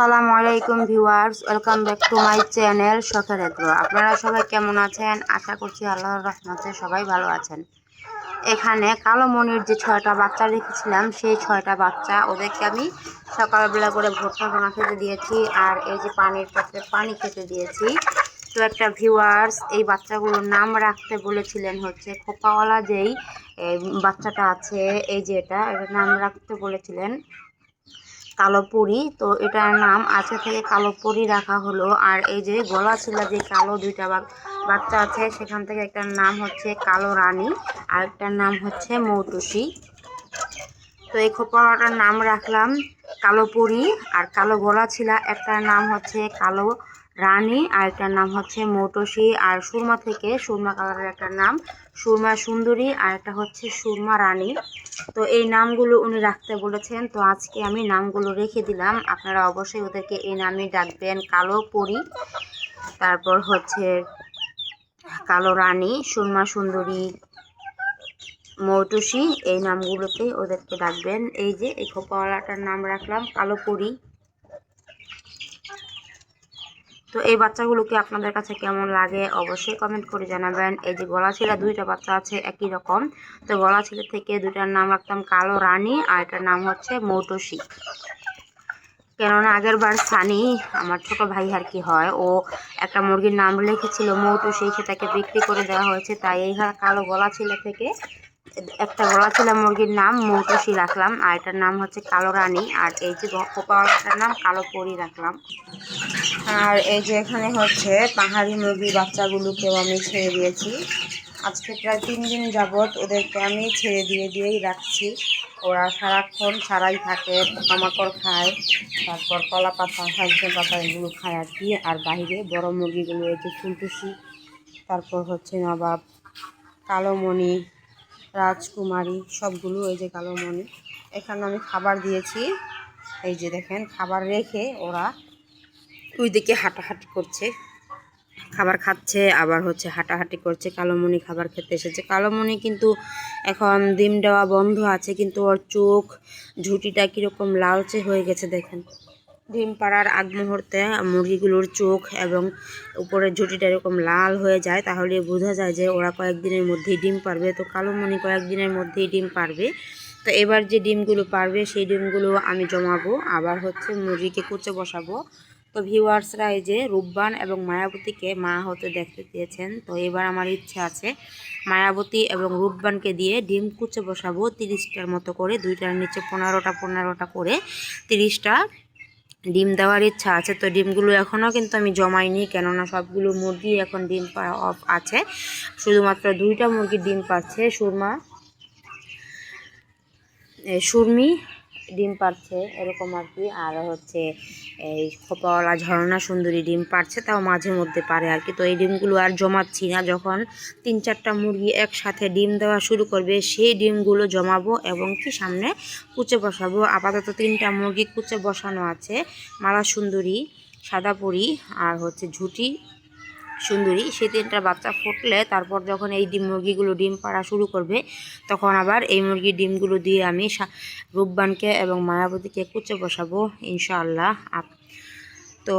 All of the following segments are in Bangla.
আসসালামু আলাইকুম viewers, welcome back to my channel শখের এত্র আপনারা সবাই কেমন আছেন? আশা করছি আল্লাহর রহমতে সবাই ভালো আছেন। এখানে কালো মনির যে ছয়টা বাচ্চা রেখেছিলাম, সেই ছয়টা বাচ্চা ওদেরকে আমি সকালবেলা করে ভোটটা ভাঙা খেতে দিয়েছি আর এই যে পানির পাত্রে পানি খেতে দিয়েছি। তো একটা ভিউয়ার্স, এই বাচ্চাগুলোর নাম রাখতে বলেছিলেন হচ্ছে খোপাওয়ালা যেই বাচ্চাটা আছে, এই যে এটা, এটার নাম রাখতে বলেছিলেন কালো পরি তো এটার নাম আজকে থেকে কালো পরি রাখা হলো। আর এই যে গলা ছিল যে কালো দুইটা বাচ্চা আছে, সেখান থেকে একটার নাম হচ্ছে কালো রানী, আর একটার নাম হচ্ছে মৌটুসি। তো এই খোপাটার নাম রাখলাম কালো পরি আর কালো গলা ছিল, একটার নাম হচ্ছে কালো রানী আর একটার নাম হচ্ছে মৌটসি আর সুরমা থেকে সুরমা কালারের একটা নাম, সুরমা সুন্দরী আর একটা হচ্ছে সুরমা রানী। তো এই নামগুলো উনি রাখতে বলেছেন, তো আজকে আমি নামগুলো রেখে দিলাম। আপনারা অবশ্যই ওদেরকে এই নামে ডাকবেন কালো পরি, তারপর হচ্ছে কালো রানী, সুরমা সুন্দরী, মৌটুসি, এই নামগুলোতে ওদেরকে ডাকবেন। এই যে এই খোপাওয়ালাটার নাম রাখলাম, কালো পরি। তো এই বাচ্চাগুলোকে আপনাদের কাছে কেমন লাগে অবশ্যই কমেন্ট করে জানাবেন। এই যে গলা ছিলা দুইটা বাচ্চা আছে, একই রকম। তো গলা ছিলা থেকে দুইটার নাম রাখতাম কালো রানী আর এটার নাম হচ্ছে মৌটসি। কেননা আগের বার সানি, আমার ছোট ভাই আর কি হয়, ও একটা মুরগির নাম লিখেছিল মৌটুসি, সেটাকে বিক্রি করে দেওয়া হয়েছে, তাই এই কালো গলা ছিলা থেকে একটা গলা ছিল মুরগির নাম মৌটুসি রাখলাম, আর এটার নাম হচ্ছে কালো রানী, আর এই যে কোপাওয়ালাটার নাম কালো পরি রাখলাম। আর এই যে এখানে হচ্ছে পাহাড়ি মুরগির বাচ্চাগুলোকেও আমি ছেড়ে দিয়েছি। আজকে প্রায় তিন দিন যাবৎ ওদেরকে আমি ছেড়ে দিয়ে দিয়েই রাখছি। ওরা সারাক্ষণ ছাড়াই থাকে, পোকামাকড় খায়, তারপর কলা পাতা সজনে পাতা এগুলো খায় আর কি। আর বাইরে বড় মুরগিগুলো যে ফুলটুসি, তারপর হচ্ছে নবাব, কালোমণি রাজকুমারী, সবগুলো এই যে কালো কালোমণি এখানে আমি খাবার দিয়েছি। এই যে দেখেন, খাবার রেখে ওরা ওই দিকে হাঁটাহাঁটি করছে। খাবার খাচ্ছে, আবার হচ্ছে হাঁটাহাঁটি করছে। কালোমণি খাবার খেতে এসেছে। কালোমণি কিন্তু এখন ডিম দেওয়া বন্ধ আছে, কিন্তু ওর চোখ ঝুঁটিটা কীরকম লালচে হয়ে গেছে, দেখেন। ডিম পাড়ার আগ মুহূর্তে মুরগিগুলোর চোখ এবং উপরের ঝুঁটিটা এরকম লাল হয়ে যায়, তাহলে বোঝা যায় যে ওরা কয়েকদিনের মধ্যেই ডিম পারবে। তো কালোমণি কয়েকদিনের মধ্যেই ডিম পারবে। তো এবার যে ডিমগুলো পারবে, সেই ডিমগুলো আমি জমাবো। আবার হচ্ছে মুরগিকে কুচে বসাবো। তো ভিউয়ার্সরা এই যে রূপবান এবং মায়াবতীকে মা হতে দেখতে চেয়েছেন, তো এবার আমার ইচ্ছা আছে মায়াবতী এবং রূপবানকে দিয়ে ডিম কুচে বসাবো তিরিশটার মতো করে, দুইটার নিচে পনেরোটা পনেরোটা করে তিরিশটা ডিম দেওয়ার ইচ্ছা আছে, তো ডিমগুলো এখনও কিন্তু আমি জমাইনি, কেননা সবগুলো মুরগি এখন ডিম পাড়া অফ আছে। শুধুমাত্র দুইটা মুরগি ডিম পাচ্ছে, সুরমা সুরমি ডিম পারছে, এরকম আর কি। আর হচ্ছে এই খোপাওয়ালা ঝর্ণা সুন্দরী ডিম পারছে, তাও মাঝে মধ্যে পারে আর কি। তো এই ডিমগুলো আর জমাচ্ছি না, যখন তিন চারটা মুরগি একসাথে ডিম দেওয়া শুরু করবে, সেই ডিমগুলো জমাবো এবং কি সামনে কুচে বসাবো। আপাতত তিনটা মুরগি কুচে বসানো আছে, মালা সুন্দরী সাদাপুরি আর হচ্ছে ঝুটি সুন্দরী, সেই তিনটা বাচ্চা ফুটলে তারপর যখন এই ডিম মুরগিগুলো ডিম পাড়া শুরু করবে, তখন আবার এই মুরগির ডিমগুলো দিয়ে আমি রূপবানকে এবং মায়াবতীকে কুচে বসাবো, ইনশাআল্লাহ। তো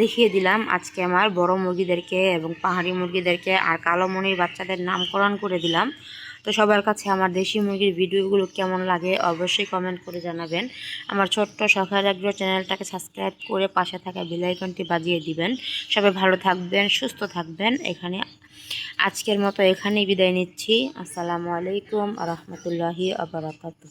দেখিয়ে দিলাম আজকে আমার বড় মুরগিদেরকে এবং পাহাড়ি মুরগিদেরকে আর কালো মনির বাচ্চাদের নামকরণ করে দিলাম। তো সবার কাছে আমার দেশি মুরগির ভিডিওগুলো কেমন লাগে অবশ্যই কমেন্ট করে জানাবেন। আমার ছোট্ট সকাল আগ্রহ চ্যানেলটাকে সাবস্ক্রাইব করে পাশে থাকা বেলাইকনটি বাজিয়ে দিবেন। সবাই ভালো থাকবেন, সুস্থ থাকবেন। এখানে আজকের মতো এখানেই বিদায় নিচ্ছি। আসসালামু আলাইকুম রহমতুল্লাহি আবরাকাতু